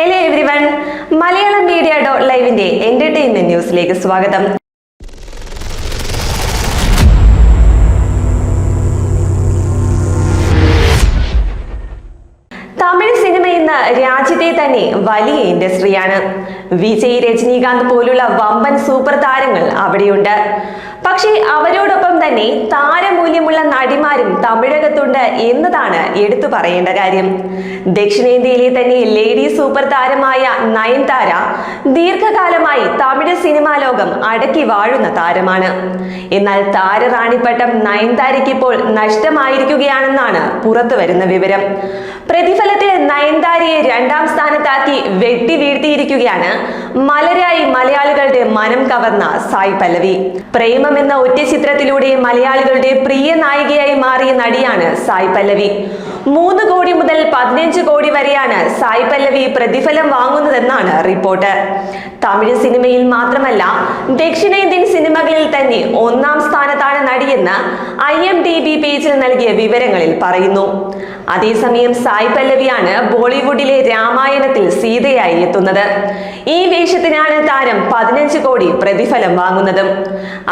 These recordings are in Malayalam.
Hello everyone Malayalam media dot ലൈവിന്റെ entertainment ന്യൂസിലേക്ക് സ്വാഗതം. തമിഴ് സിനിമ ഇന്ന് രാജ്യത്തെ തന്നെ വലിയ ഇൻഡസ്ട്രിയാണ് വിജയ് രജനീകാന്ത് പോലുള്ള വമ്പൻ സൂപ്പർ താരങ്ങൾ അവിടെയുണ്ട്. പക്ഷേ അവരോടൊപ്പം തന്നെ താരമൂല്യമുള്ള നടിമാരും തമിഴകത്തുണ്ട് എന്നതാണ് എടുത്തു പറയേണ്ട കാര്യം. ദക്ഷിണേന്ത്യയിലെ തന്നെ ലേഡി സൂപ്പർ താരമായ നയൻതാര ദീർഘകാലമായി തമിഴ് സിനിമാ ലോകം അടക്കി വാഴുന്ന താരമാണ്. എന്നാൽ താരറാണിപ്പട്ടം നയൻതാരയ്ക്ക് ഇപ്പോൾ നഷ്ടമായിരിക്കുകയാണെന്നാണ് പുറത്തു വരുന്ന വിവരം. പ്രതിഫലത്തിൽ നയൻതാരയെ രണ്ടാം സ്ഥാനത്താക്കി വെട്ടി വീഴ്ത്തിയിരിക്കുകയാണ് മലരായി മലയാളികളുടെ മനം കവർന്ന സായി പല്ലവി. പ്രേമം എന്ന ഒറ്റ ചിത്രത്തിലൂടെ മലയാളികളുടെ പ്രിയ നായികയായി മാറിയ നടിയാണ് സായി പല്ലവി. മൂന്ന് കോടി മുതൽ പതിനഞ്ച് കോടി വരെയാണ് സായി പല്ലവി പ്രതിഫലം വാങ്ങുന്നതെന്നാണ് റിപ്പോർട്ട്. തമിഴ് സിനിമയിൽ മാത്രമല്ല ദക്ഷിണേന്ത്യൻ സിനിമകളിൽ തന്നെ ഒന്നാം സ്ഥാനത്താണ് നടിയെന്ന് ഐ എം ഡി ബി പേജിൽ നൽകിയ വിവരങ്ങളിൽ പറയുന്നു. അതേസമയം സായി പല്ലവിയാണ് ബോളിവുഡിലെ രാമായണത്തിൽ സീതയായി എത്തുന്നത്. ഈ വേഷത്തിനാണ് താരം പതിനഞ്ച് കോടി പ്രതിഫലം വാങ്ങുന്നതും.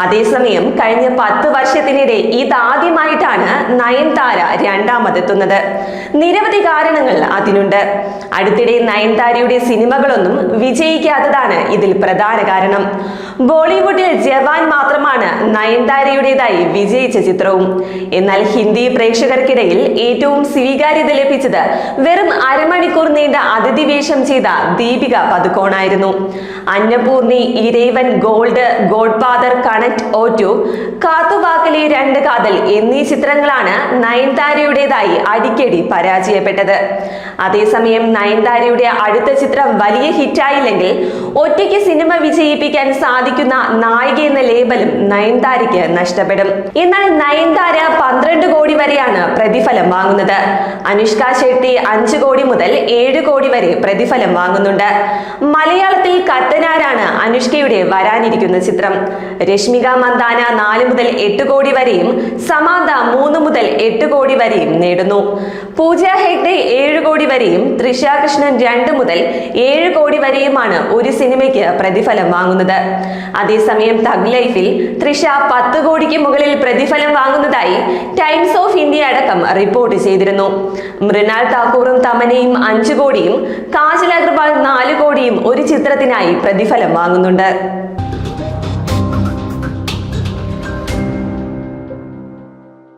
അതേസമയം കഴിഞ്ഞ പത്ത് വർഷത്തിനിടെ ഇതാദ്യമായിട്ടാണ് നയൻതാര രണ്ടാമതെത്തുന്നത്. നിരവധി കാരണങ്ങൾ അതിനുണ്ട്. അടുത്തിടെ നയൻതാരയുടെ സിനിമകളൊന്നും വിജയിക്കാത്തതാണ് ഇതിൽ പ്രധാന കാരണം. ബോളിവുഡിൽ ജവാൻ മാത്രമാണ് നയൻതാരയുടേതായി വിജയിച്ച ചിത്രവും. എന്നാൽ ഹിന്ദി പ്രേക്ഷകർക്കിടയിൽ ഏറ്റവും സ്വീകാര്യത ലഭിച്ചത് വെറും അരമണിക്കൂർ നീണ്ട അതിഥി വേഷം ചെയ്ത Deepika പതുക്കോണായിരുന്നു Annapoorani Iraivan gold god father connect O two Kaathuvaakula Rendu Kaadhal എന്നീ ചിത്രങ്ങളാണ് നയൻതാരയുടേതായി അടിക്കടി പരാജയപ്പെട്ടത്. അതേസമയം നയൻതാരയുടെ അടുത്ത ചിത്രം വലിയ ഹിറ്റായില്ലെങ്കിൽ ഒറ്റയ്ക്ക് സിനിമ വിജയിപ്പിക്കാൻ സാധിക്കുന്ന നായിക എന്ന ലേബലും നയൻതാരയ്ക്ക് നഷ്ടപ്പെടും. എന്നാൽ നയൻതാര പന്ത്രണ്ട് കോടി വരെയാണ് പ്രതിഫലം വാങ്ങുന്നത്. അനുഷ്ക ഷെട്ടി അഞ്ച് കോടി മുതൽ ഏഴ് കോടി വരെ പ്രതിഫലം വാങ്ങുന്നുണ്ട്. കത്തനാരാണ് അനുഷ്കയുടെ വരാനിരിക്കുന്ന ചിത്രം. രശ്മിക മന്ദാന നാല് മുതൽ എട്ട് കോടി വരെയും സമാന്ത മൂന്ന് മുതൽ എട്ട് കോടി വരെയും നേടുന്നു. പൂജ ഹെഗ്ഡെ ഏഴ് കോടി വരെയും തൃഷ കൃഷ്ണൻ രണ്ട് മുതൽ ഏഴ് കോടി വരെയുമാണ് ഒരു സിനിമയ്ക്ക് പ്രതിഫലം വാങ്ങുന്നത്. അതേസമയം തഗ് ലൈഫിൽ തൃഷ പത്ത് കോടിക്ക് മുകളിൽ പ്രതിഫലം വാങ്ങുന്നതായി ടൈംസ് ഓഫ് ഇന്ത്യ അടക്കം റിപ്പോർട്ട് ചെയ്തിരുന്നു. മൃണാൾ താക്കൂറും തമനയും അഞ്ചു കോടിയും കാജൽ അഗർവാൾ നാല് കോടിയും ഒരു ചിത്രത്തിനായി പ്രതിഫലം വാങ്ങുന്നുണ്ട്